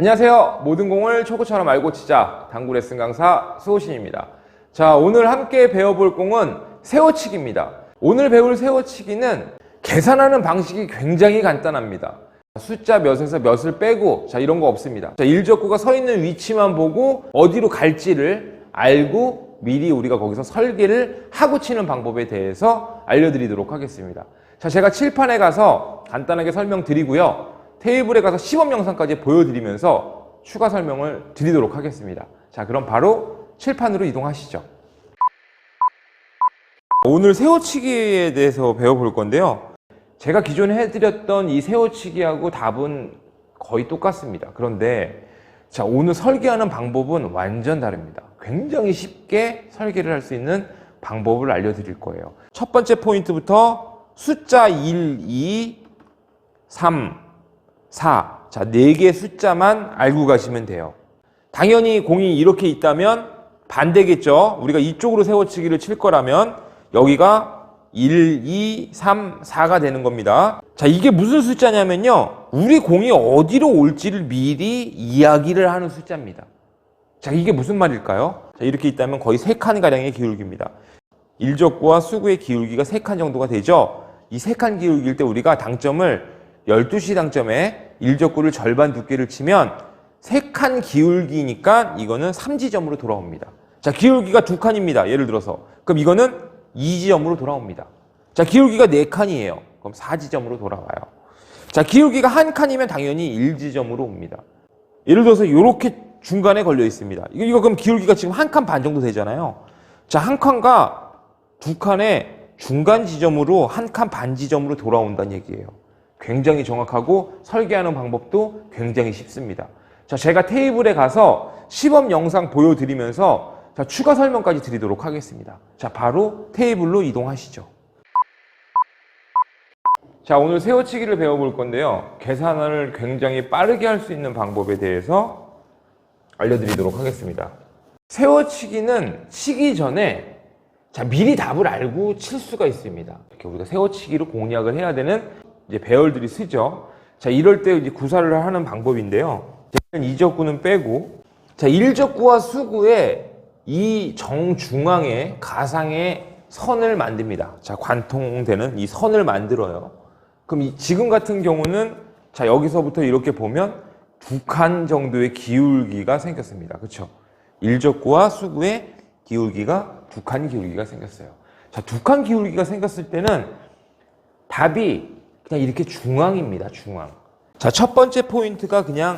안녕하세요. 모든 공을 초코처럼 알고 치자. 당구 레슨 강사 수호신입니다. 자, 오늘 함께 배워볼 공은 세워치기입니다. 오늘 배울 세워치기는 계산하는 방식이 굉장히 간단합니다. 숫자 몇에서 몇을 빼고 자 이런 거 없습니다. 자, 일적구가 서 있는 위치만 보고 어디로 갈지를 알고 미리 우리가 거기서 설계를 하고 치는 방법에 대해서 알려드리도록 하겠습니다. 자, 제가 칠판에 가서 간단하게 설명드리고요. 테이블에 가서 시범 영상까지 보여드리면서 추가 설명을 드리도록 하겠습니다. 자, 그럼 바로 칠판으로 이동하시죠. 오늘 세워치기에 대해서 배워볼 건데요. 제가 기존에 해드렸던 이 세워치기하고 답은 거의 똑같습니다. 그런데 자, 오늘 설계하는 방법은 완전 다릅니다. 굉장히 쉽게 설계를 할 수 있는 방법을 알려드릴 거예요. 첫 번째 포인트부터 숫자 1, 2, 3, 4. 자, 4개 숫자만 알고 가시면 돼요. 당연히 공이 이렇게 있다면 반대겠죠. 우리가 이쪽으로 세워치기를 칠 거라면 여기가 1, 2, 3, 4가 되는 겁니다. 자, 이게 무슨 숫자냐면요. 우리 공이 어디로 올지를 미리 이야기를 하는 숫자입니다. 자, 이게 무슨 말일까요? 자, 이렇게 있다면 거의 3칸 가량의 기울기입니다. 일적구와 수구의 기울기가 3칸 정도가 되죠. 이 3칸 기울기일 때 우리가 당점을 12시 당점에 일적구를 절반 두께를 치면 3칸 기울기니까 이거는 3지점으로 돌아옵니다. 자, 기울기가 2칸입니다. 예를 들어서. 그럼 이거는 2지점으로 돌아옵니다. 자, 기울기가 4칸이에요. 그럼 4지점으로 돌아와요. 자, 기울기가 한 칸이면 당연히 1지점으로 옵니다. 예를 들어서 이렇게 중간에 걸려 있습니다. 이거, 이거 그럼 기울기가 지금 한 칸 반 정도 되잖아요. 자, 한 칸과 두 칸의 중간 지점으로 한 칸 반 지점으로 돌아온다는 얘기예요. 굉장히 정확하고 설계하는 방법도 굉장히 쉽습니다. 자, 제가 테이블에 가서 시범 영상 보여드리면서 자, 추가 설명까지 드리도록 하겠습니다. 자, 바로 테이블로 이동하시죠. 자, 오늘 세워치기를 배워볼 건데요. 계산을 굉장히 빠르게 할 수 있는 방법에 대해서 알려드리도록 하겠습니다. 세워치기는 치기 전에 자, 미리 답을 알고 칠 수가 있습니다. 이렇게 우리가 세워치기로 공략을 해야 되는 이제 배열들이 쓰죠. 자, 이럴 때 이제 구사를 하는 방법인데요. 이적구는 빼고, 자, 일적구와 수구의 이 정중앙에 가상의 선을 만듭니다. 자, 관통되는 이 선을 만들어요. 그럼 이 지금 같은 경우는 자, 여기서부터 이렇게 보면 두 칸 정도의 기울기가 생겼습니다. 그렇죠? 일적구와 수구의 기울기가 두 칸 기울기가 생겼어요. 자, 두 칸 기울기가 생겼을 때는 답이 그냥 이렇게 중앙입니다. 중앙. 자, 첫 번째 포인트가 그냥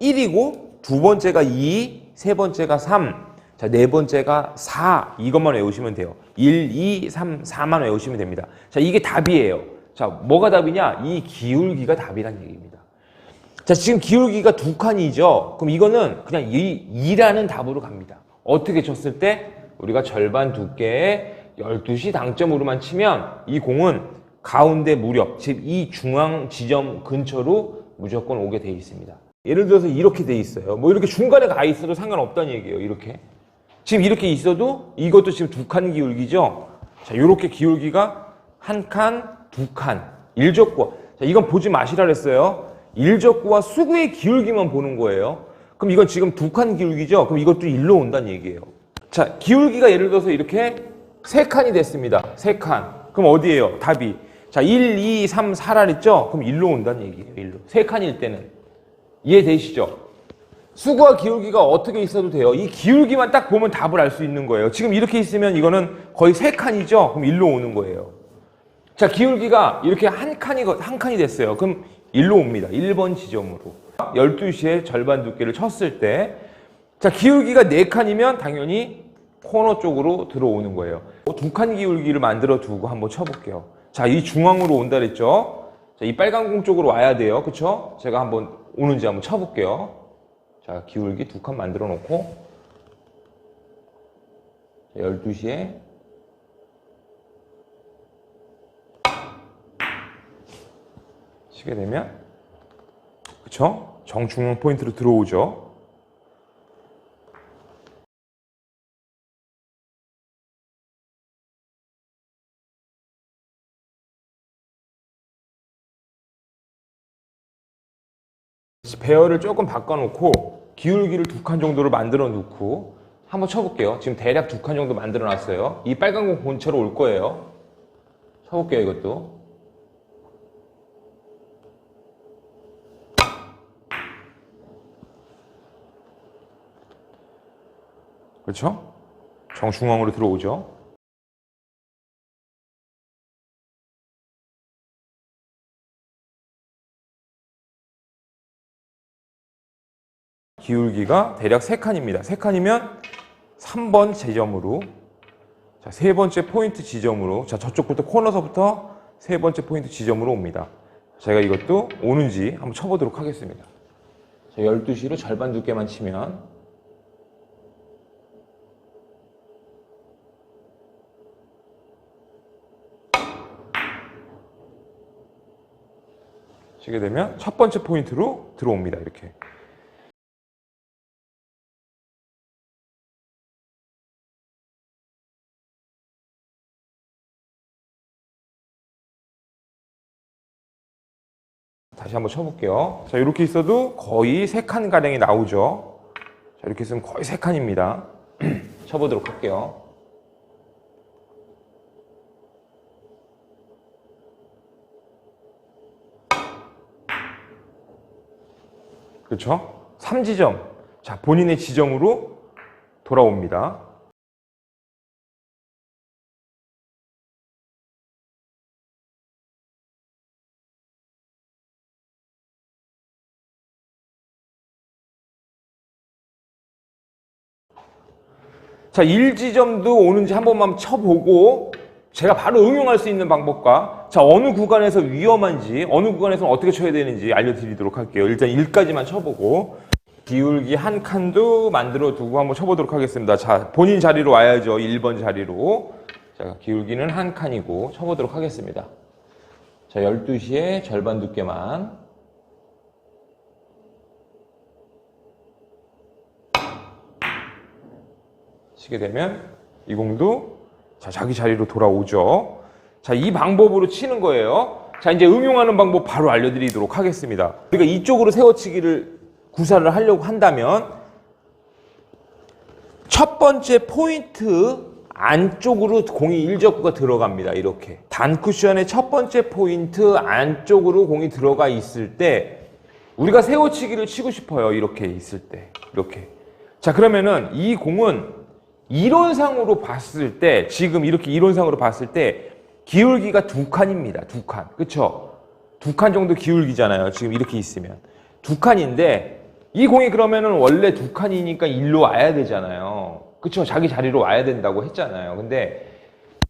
1이고 두 번째가 2, 세 번째가 3, 자, 네 번째가 4 이것만 외우시면 돼요. 1, 2, 3, 4만 외우시면 됩니다. 자, 이게 답이에요. 자, 뭐가 답이냐? 이 기울기가 답이란 얘기입니다. 자, 지금 기울기가 두 칸이죠. 그럼 이거는 그냥 이 2라는 답으로 갑니다. 어떻게 쳤을 때 우리가 절반 두께의 12시 당점으로만 치면 이 공은 가운데 무렵, 즉 이 중앙 지점 근처로 무조건 오게 돼 있습니다. 예를 들어서 이렇게 돼 있어요. 뭐 이렇게 중간에 가 있어도 상관없다는 얘기예요. 이렇게. 지금 이렇게 있어도 이것도 지금 두 칸 기울기죠. 자, 이렇게 기울기가 한 칸, 두 칸. 일적구. 자, 이건 보지 마시라 그랬어요. 일적구와 수구의 기울기만 보는 거예요. 그럼 이건 지금 두 칸 기울기죠. 그럼 이것도 일로 온다는 얘기예요. 자, 기울기가 예를 들어서 이렇게 세 칸이 됐습니다. 세 칸. 그럼 어디예요? 답이. 자, 1, 2, 3, 4라 그랬죠? 그럼 일로 온다는 얘기예요. 일로. 세 칸일 때는. 이해되시죠? 수구와 기울기가 어떻게 있어도 돼요. 이 기울기만 딱 보면 답을 알 수 있는 거예요. 지금 이렇게 있으면 이거는 거의 세 칸이죠? 그럼 일로 오는 거예요. 자, 기울기가 이렇게 한 칸이, 한 칸이 됐어요. 그럼 일로 옵니다. 1번 지점으로. 12시에 절반 두께를 쳤을 때, 자, 기울기가 4칸이면 당연히 코너 쪽으로 들어오는 거예요. 두 칸 기울기를 만들어 두고 한번 쳐볼게요. 자, 이 중앙으로 온다 그랬죠? 자, 이 빨간 공 쪽으로 와야 돼요. 그쵸? 제가 한번 오는지 한번 쳐볼게요. 자, 기울기 두 칸 만들어 놓고, 12시에 치게 되면, 그쵸? 정중앙 포인트로 들어오죠. 배열을 조금 바꿔놓고 기울기를 두 칸 정도를 만들어 놓고 한번 쳐볼게요. 지금 대략 두 칸 정도 만들어 놨어요. 이 빨간 공 본체로 올 거예요. 쳐볼게요, 이것도. 그렇죠? 정중앙으로 들어오죠. 기울기가 대략 3칸입니다. 3칸이면 3번 지점으로 자, 세 번째 포인트 지점으로 자, 저쪽부터 코너서부터 세 번째 포인트 지점으로 옵니다. 제가 이것도 오는지 한번 쳐보도록 하겠습니다. 자, 12시로 절반 두께만 치면 치게 되면 첫 번째 포인트로 들어옵니다. 이렇게. 다시 한번 쳐볼게요. 자, 이렇게 있어도 거의 세칸 가량이 나오죠. 자, 이렇게 있으면 거의 세 칸입니다. 쳐보도록 할게요. 그렇죠? 3지점. 자, 본인의 지점으로 돌아옵니다. 자, 1지점도 오는지 한 번만 쳐보고 제가 바로 응용할 수 있는 방법과 자, 어느 구간에서 위험한지 어느 구간에서는 어떻게 쳐야 되는지 알려드리도록 할게요. 일단 1까지만 쳐보고 기울기 한 칸도 만들어 두고 한번 쳐보도록 하겠습니다. 자, 본인 자리로 와야죠. 1번 자리로. 자, 기울기는 한 칸이고 쳐보도록 하겠습니다. 자, 12시에 절반 두께만. 치게 되면 이 공도 자, 자기 자리로 돌아오죠. 자, 이 방법으로 치는 거예요. 자, 이제 응용하는 방법 바로 알려드리도록 하겠습니다. 우리가 이쪽으로 세워치기를 구사를 하려고 한다면 첫 번째 포인트 안쪽으로 공이 일적구가 들어갑니다. 이렇게. 단쿠션의 첫 번째 포인트 안쪽으로 공이 들어가 있을 때 우리가 세워치기를 치고 싶어요. 이렇게 있을 때. 이렇게. 자, 그러면은 이 공은 이론상으로 봤을 때 지금 이렇게 이론상으로 봤을 때 기울기가 두 칸입니다. 두 칸. 그쵸? 두칸 정도 기울기잖아요. 지금 이렇게 있으면. 두 칸인데 이 공이 그러면은 원래 두 칸이니까 일로 와야 되잖아요. 그쵸? 자기 자리로 와야 된다고 했잖아요. 근데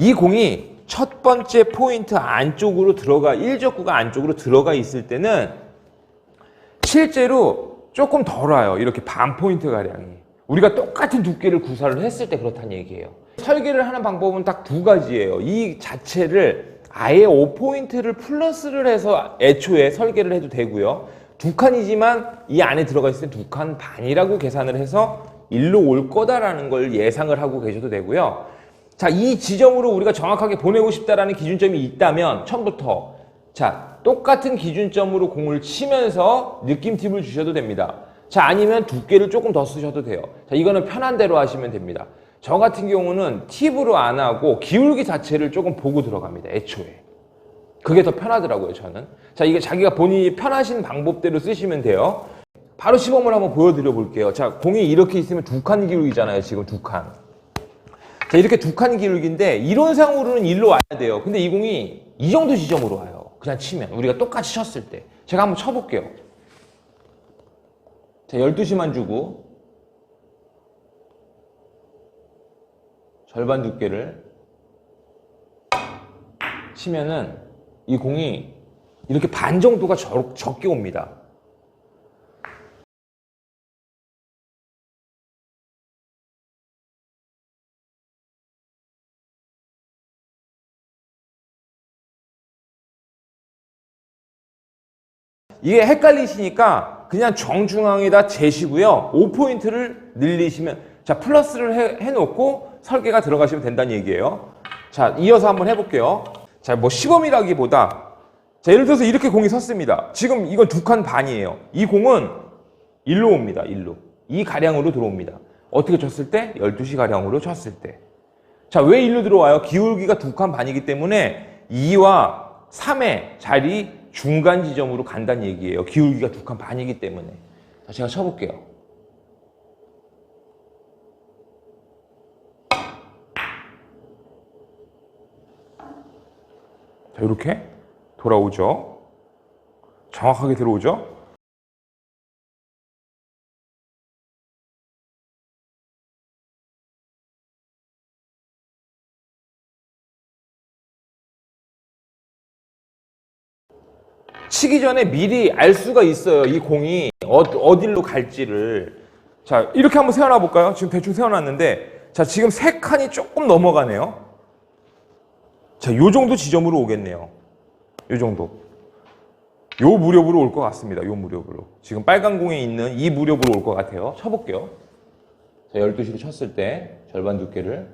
이 공이 첫 번째 포인트 안쪽으로 들어가, 일적구가 안쪽으로 들어가 있을 때는 실제로 조금 덜 와요. 이렇게 반 포인트 가량이. 우리가 똑같은 두께를 구사를 했을 때 그렇다는 얘기예요. 설계를 하는 방법은 딱 두 가지예요. 이 자체를 아예 5포인트를 플러스를 해서 애초에 설계를 해도 되고요. 두 칸이지만 이 안에 들어가 있을 때 두 칸 반이라고 계산을 해서 일로 올 거다라는 걸 예상을 하고 계셔도 되고요. 자, 이 지점으로 우리가 정확하게 보내고 싶다라는 기준점이 있다면 처음부터 자, 똑같은 기준점으로 공을 치면서 느낌 팁을 주셔도 됩니다. 자, 아니면 두께를 조금 더 쓰셔도 돼요. 자, 이거는 편한 대로 하시면 됩니다. 저 같은 경우는 팁으로 안 하고 기울기 자체를 조금 보고 들어갑니다. 애초에. 그게 더 편하더라고요, 저는. 자, 이게 자기가 본인이 편하신 방법대로 쓰시면 돼요. 바로 시범을 한번 보여드려 볼게요. 자, 공이 이렇게 있으면 두 칸 기울기잖아요, 지금 두 칸. 자, 이렇게 두 칸 기울기인데, 이론상으로는 일로 와야 돼요. 근데 이 공이 이 정도 지점으로 와요. 그냥 치면. 우리가 똑같이 쳤을 때. 제가 한번 쳐볼게요. 자, 12시만 주고, 절반 두께를 치면은 이 공이 이렇게 반 정도가 적, 적게 옵니다. 이게 헷갈리시니까 그냥 정중앙에다 재시고요. 5포인트를 늘리시면 자 플러스를 해, 해놓고 설계가 들어가시면 된다는 얘기예요. 자 이어서 한번 해볼게요. 자 뭐 시범이라기보다 자, 예를 들어서 이렇게 공이 섰습니다. 지금 이건 두 칸 반이에요. 이 공은 일로 옵니다. 일로. 이 가량으로 들어옵니다. 어떻게 쳤을 때? 12시 가량으로 쳤을 때. 자, 왜 일로 들어와요? 기울기가 두 칸 반이기 때문에 2와 3의 자리 중간 지점으로 간다는 얘기예요. 기울기가 두 칸 반이기 때문에. 자, 제가 쳐볼게요. 자, 이렇게 돌아오죠. 정확하게 들어오죠. 치기 전에 미리 알 수가 있어요. 이 공이 어, 어디로 갈지를. 자, 이렇게 한번 세워놔 볼까요? 지금 대충 세워놨는데, 자, 지금 세 칸이 조금 넘어가네요. 자, 요 정도 지점으로 오겠네요. 요 정도. 요 무렵으로 올 것 같습니다. 요 무렵으로. 지금 빨간 공에 있는 이 무렵으로 올 것 같아요. 쳐볼게요. 자, 12시로 쳤을 때 절반 두께를.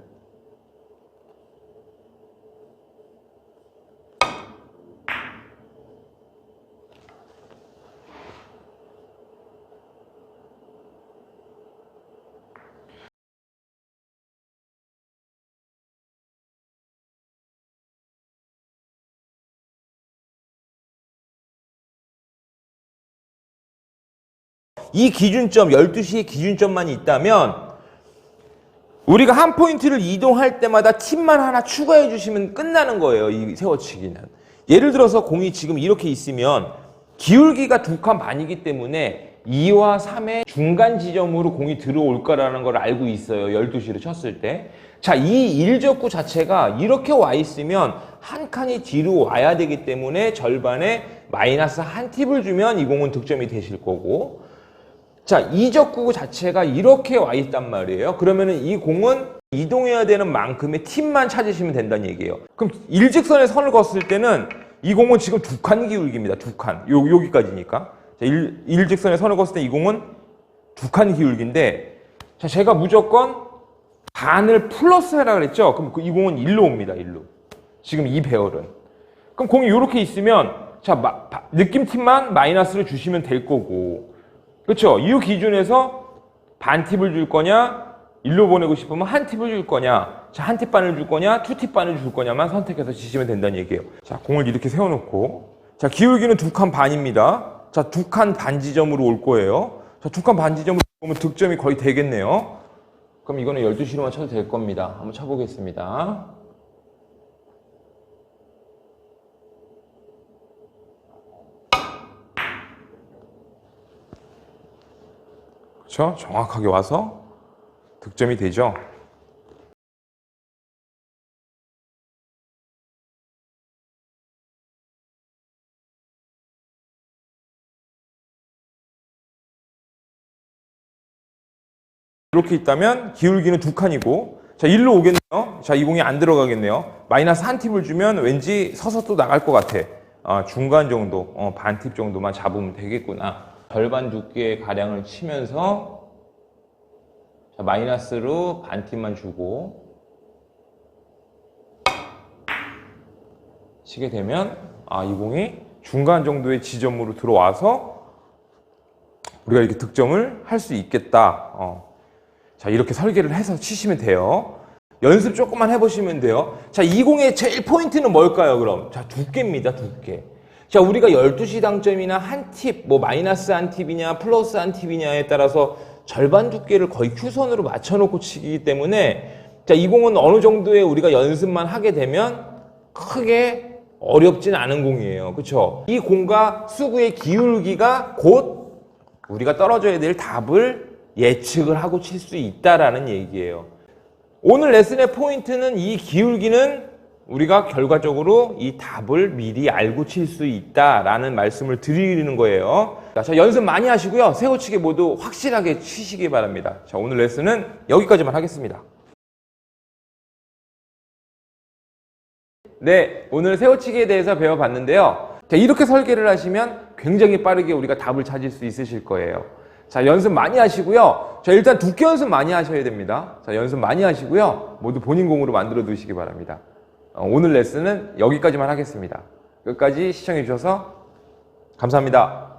이 기준점, 12시의 기준점만 있다면 우리가 한 포인트를 이동할 때마다 팁만 하나 추가해 주시면 끝나는 거예요. 이 세워치기는. 예를 들어서 공이 지금 이렇게 있으면 기울기가 두 칸 반이기 때문에 2와 3의 중간 지점으로 공이 들어올 거라는 걸 알고 있어요. 12시를 쳤을 때. 자, 이 일적구 자체가 이렇게 와 있으면 한 칸이 뒤로 와야 되기 때문에 절반에 마이너스 한 팁을 주면 이 공은 득점이 되실 거고 자, 이적구 자체가 이렇게 와 있단 말이에요. 그러면은 이 공은 이동해야 되는 만큼의 팁만 찾으시면 된다는 얘기예요. 그럼 일직선에 선을 걷을 때는 이 공은 지금 두 칸 기울기입니다. 두 칸. 요, 여기까지니까. 자, 일, 일직선에 선을 걷을 때 이 공은 두 칸 기울기인데, 자, 제가 무조건 반을 플러스 하라 그랬죠? 그럼 그이 공은 일로 옵니다. 일로. 지금 이 배열은. 그럼 공이 이렇게 있으면, 자, 마, 바- 느낌 팁만 마이너스를 주시면 될 거고, 그렇죠? 이 기준에서 반 팁을 줄 거냐, 일로 보내고 싶으면 한 팁을 줄 거냐, 자, 한 팁 반을 줄 거냐, 투팁 반을 줄 거냐만 선택해서 지시면 된다는 얘기예요. 자, 공을 이렇게 세워놓고, 자, 기울기는 두 칸 반입니다. 자, 두 칸 반 지점으로 올 거예요. 자, 두 칸 반 지점으로 오면 득점이 거의 되겠네요. 그럼 이거는 12시로만 쳐도 될 겁니다. 한번 쳐보겠습니다. 그렇죠? 정확하게 와서 득점이 되죠. 이렇게 있다면 기울기는 두 칸이고 자 일로 오겠네요. 자이 공이 안 들어가겠네요. 마이너스 한 팁을 주면 왠지 서서 또 나갈 것 같아. 아, 중간 정도, 어, 반 팁 정도만 잡으면 되겠구나. 절반 두께의 가량을 치면서 자, 마이너스로 반 팁만 주고 치게 되면 아, 이 공이 중간 정도의 지점으로 들어와서 우리가 이렇게 득점을 할 수 있겠다. 어. 자, 이렇게 설계를 해서 치시면 돼요. 연습 조금만 해보시면 돼요. 자, 이 공의 제일 포인트는 뭘까요, 그럼? 자, 두께입니다, 두께. 자, 우리가 12시 당점이나 한 팁, 뭐 마이너스 한 팁이냐, 플러스 한 팁이냐에 따라서 절반 두께를 거의 큐선으로 맞춰놓고 치기 때문에 자, 이 공은 어느 정도의 우리가 연습만 하게 되면 크게 어렵진 않은 공이에요. 그쵸? 이 공과 수구의 기울기가 곧 우리가 떨어져야 될 답을 예측을 하고 칠 수 있다라는 얘기예요. 오늘 레슨의 포인트는 이 기울기는 우리가 결과적으로 이 답을 미리 알고 칠 수 있다라는 말씀을 드리는 거예요. 자, 연습 많이 하시고요. 세우치기 모두 확실하게 치시기 바랍니다. 자, 오늘 레슨은 여기까지만 하겠습니다. 네, 오늘 세우치기에 대해서 배워봤는데요. 자, 이렇게 설계를 하시면 굉장히 빠르게 우리가 답을 찾을 수 있으실 거예요. 자, 연습 많이 하시고요. 자, 일단 두께 연습 많이 하셔야 됩니다. 자, 연습 많이 하시고요. 모두 본인 공으로 만들어 두시기 바랍니다. 어, 오늘 레슨은 여기까지만 하겠습니다. 끝까지 시청해주셔서 감사합니다.